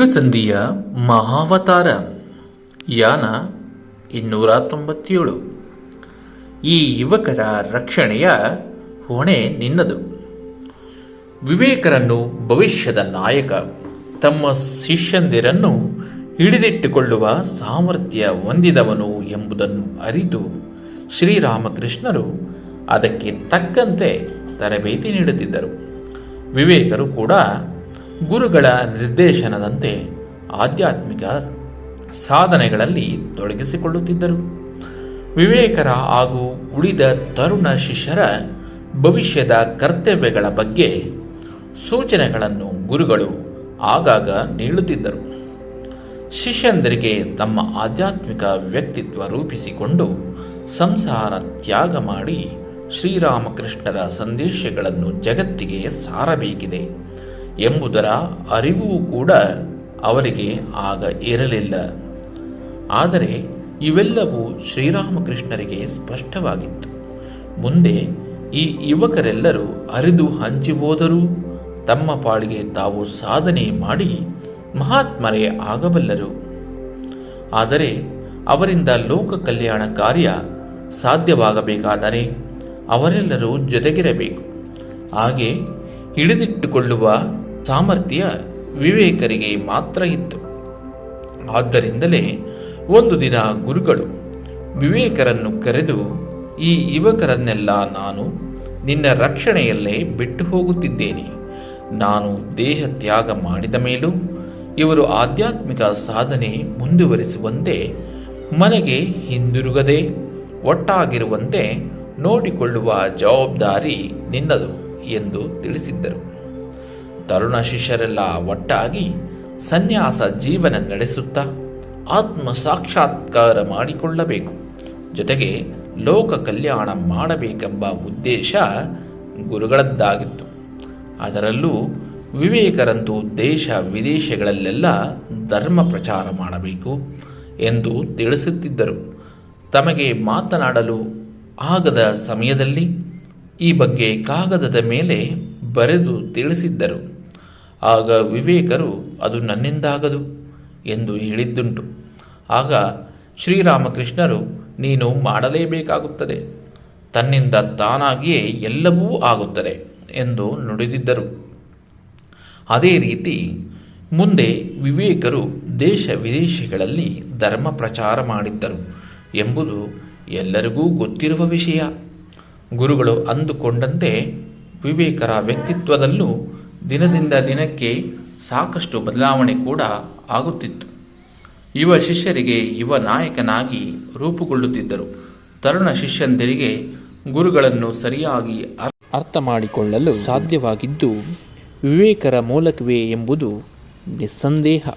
ಯುಗಸಂಧಿಯ ಮಹಾವತಾರ, ಯಾನ ಇನ್ನೂರ ತೊಂಬತ್ತೇಳು ಈ ಯುವಕರ ರಕ್ಷಣೆಯ ಹೊಣೆ ನಿನ್ನದು. ವಿವೇಕರನ್ನು ಭವಿಷ್ಯದ ನಾಯಕ, ತಮ್ಮ ಶಿಷ್ಯಂದಿರನ್ನು ಹಿಡಿದಿಟ್ಟುಕೊಳ್ಳುವ ಸಾಮರ್ಥ್ಯ ಹೊಂದಿದವನು ಎಂಬುದನ್ನು ಅರಿತು ಶ್ರೀರಾಮಕೃಷ್ಣರು ಅದಕ್ಕೆ ತಕ್ಕಂತೆ ತರಬೇತಿ ನೀಡುತ್ತಿದ್ದರು. ವಿವೇಕರು ಕೂಡ ಗುರುಗಳ ನಿರ್ದೇಶನದಂತೆ ಆಧ್ಯಾತ್ಮಿಕ ಸಾಧನೆಗಳಲ್ಲಿ ತೊಡಗಿಸಿಕೊಳ್ಳುತ್ತಿದ್ದರು. ವಿವೇಕರ ಹಾಗೂ ಉಳಿದ ತರುಣ ಶಿಷ್ಯರ ಭವಿಷ್ಯದ ಕರ್ತವ್ಯಗಳ ಬಗ್ಗೆ ಸೂಚನೆಗಳನ್ನು ಗುರುಗಳು ಆಗಾಗ ನೀಡುತ್ತಿದ್ದರು. ಶಿಷ್ಯಂದರಿಗೆ ತಮ್ಮ ಆಧ್ಯಾತ್ಮಿಕ ವ್ಯಕ್ತಿತ್ವ ರೂಪಿಸಿಕೊಂಡು ಸಂಸಾರ ತ್ಯಾಗ ಮಾಡಿ ಶ್ರೀರಾಮಕೃಷ್ಣರ ಸಂದೇಶಗಳನ್ನು ಜಗತ್ತಿಗೆ ಸಾರಬೇಕಿದೆ. ಎಂಬುದರ ಅರಿವು ಕೂಡ ಅವರಿಗೆ ಆಗ ಇರಲಿಲ್ಲ. ಆದರೆ ಇವೆಲ್ಲವೂ ಶ್ರೀರಾಮಕೃಷ್ಣರಿಗೆ ಸ್ಪಷ್ಟವಾಗಿತ್ತು. ಮುಂದೆ ಈ ಯುವಕರೆಲ್ಲರೂ ಅರಿದು ಹಂಚಿಬೋದರೂ ತಮ್ಮ ಪಾಳಿಗೆ ತಾವು ಸಾಧನೆ ಮಾಡಿ ಮಹಾತ್ಮರೇ ಆಗಬಲ್ಲರು. ಆದರೆ ಅವರಿಂದ ಲೋಕ ಕಲ್ಯಾಣ ಕಾರ್ಯ ಸಾಧ್ಯವಾಗಬೇಕಾದರೆ ಅವರೆಲ್ಲರೂ ಜೊತೆಗಿರಬೇಕು. ಹಾಗೆ ಹಿಡಿದಿಟ್ಟುಕೊಳ್ಳುವ ಸಾಮರ್ಥ್ಯ ವಿವೇಕರಿಗೆ ಮಾತ್ರ ಇತ್ತು. ಆದ್ದರಿಂದಲೇ ಒಂದು ದಿನ ಗುರುಗಳು ವಿವೇಕರನ್ನು ಕರೆದು, ಈ ಯುವಕರನ್ನೆಲ್ಲ ನಾನು ನಿನ್ನ ರಕ್ಷಣೆಯಲ್ಲೇ ಬಿಟ್ಟು ಹೋಗುತ್ತಿದ್ದೇನೆ. ನಾನು ದೇಹ ತ್ಯಾಗ ಮಾಡಿದ ಮೇಲೂ ಇವರು ಆಧ್ಯಾತ್ಮಿಕ ಸಾಧನೆ ಮುಂದುವರಿಸುವಂತೆ, ಮನೆಗೆ ಹಿಂದಿರುಗದೆ, ಒಟ್ಟಾಗಿರುವಂತೆ ನೋಡಿಕೊಳ್ಳುವ ಜವಾಬ್ದಾರಿ ನಿನ್ನದು ಎಂದು ತಿಳಿಸಿದ್ದರು. ತರುಣ ಶಿಷ್ಯರೆಲ್ಲ ಒಟ್ಟಾಗಿ ಸನ್ಯಾಸ ಜೀವನ ನಡೆಸುತ್ತಾ ಆತ್ಮ ಸಾಕ್ಷಾತ್ಕಾರ ಮಾಡಿಕೊಳ್ಳಬೇಕು. ಜೊತೆಗೆ ಲೋಕ ಕಲ್ಯಾಣ ಮಾಡಬೇಕೆಂಬ ಉದ್ದೇಶ ಗುರುಗಳದ್ದಾಗಿತ್ತು. ಅದರಲ್ಲೂ ವಿವೇಕರಂತೂ ದೇಶ ವಿದೇಶಗಳಲ್ಲೆಲ್ಲ ಧರ್ಮ ಪ್ರಚಾರ ಮಾಡಬೇಕು ಎಂದು ತಿಳಿಸುತ್ತಿದ್ದರು. ತಮಗೆ ಮಾತನಾಡಲು ಆಗದ ಸಮಯದಲ್ಲಿ ಈ ಬಗ್ಗೆ ಕಾಗದದ ಮೇಲೆ ಬರೆದು ತಿಳಿಸಿದ್ದರು. ಆಗ ವಿವೇಕರು, ಅದು ನನ್ನಿಂದಾಗದು ಎಂದು ಹೇಳಿದ್ದುಂಟು. ಆಗ ಶ್ರೀರಾಮಕೃಷ್ಣರು, ನೀನು ಮಾಡಲೇಬೇಕಾಗುತ್ತದೆ. ತನ್ನಿಂದ ತಾನಾಗಿಯೇ ಎಲ್ಲವೂ ಆಗುತ್ತದೆ ಎಂದು ನುಡಿದಿದ್ದರು. ಅದೇ ರೀತಿ, ಮುಂದೆ ವಿವೇಕರು ದೇಶ ವಿದೇಶಗಳಲ್ಲಿ ಧರ್ಮ ಪ್ರಚಾರ ಮಾಡಿದ್ದರು ಎಂಬುದು ಎಲ್ಲರಿಗೂ ಗೊತ್ತಿರುವ ವಿಷಯ. ಗುರುಗಳು ಅಂದುಕೊಂಡಂತೆ, ವಿವೇಕರ ವ್ಯಕ್ತಿತ್ವದಲ್ಲೂ ದಿನದಿಂದ ದಿನಕ್ಕೆ ಸಾಕಷ್ಟು ಬದಲಾವಣೆ ಕೂಡ ಆಗುತ್ತಿತ್ತು. ಯುವ ಶಿಷ್ಯರಿಗೆ ಯುವ ನಾಯಕನಾಗಿ ರೂಪುಗೊಳ್ಳುತ್ತಿದ್ದರು. ತರುಣ ಶಿಷ್ಯಂದಿರಿಗೆ ಗುರುಗಳನ್ನು ಸರಿಯಾಗಿ ಅರ್- ಅರ್ಥ ಮಾಡಿಕೊಳ್ಳಲು ಸಾಧ್ಯವಾಗಿದ್ದು, ವಿವೇಕರ ಮೂಲಕವೇ ಎಂಬುದು ನಿಸ್ಸಂದೇಹ.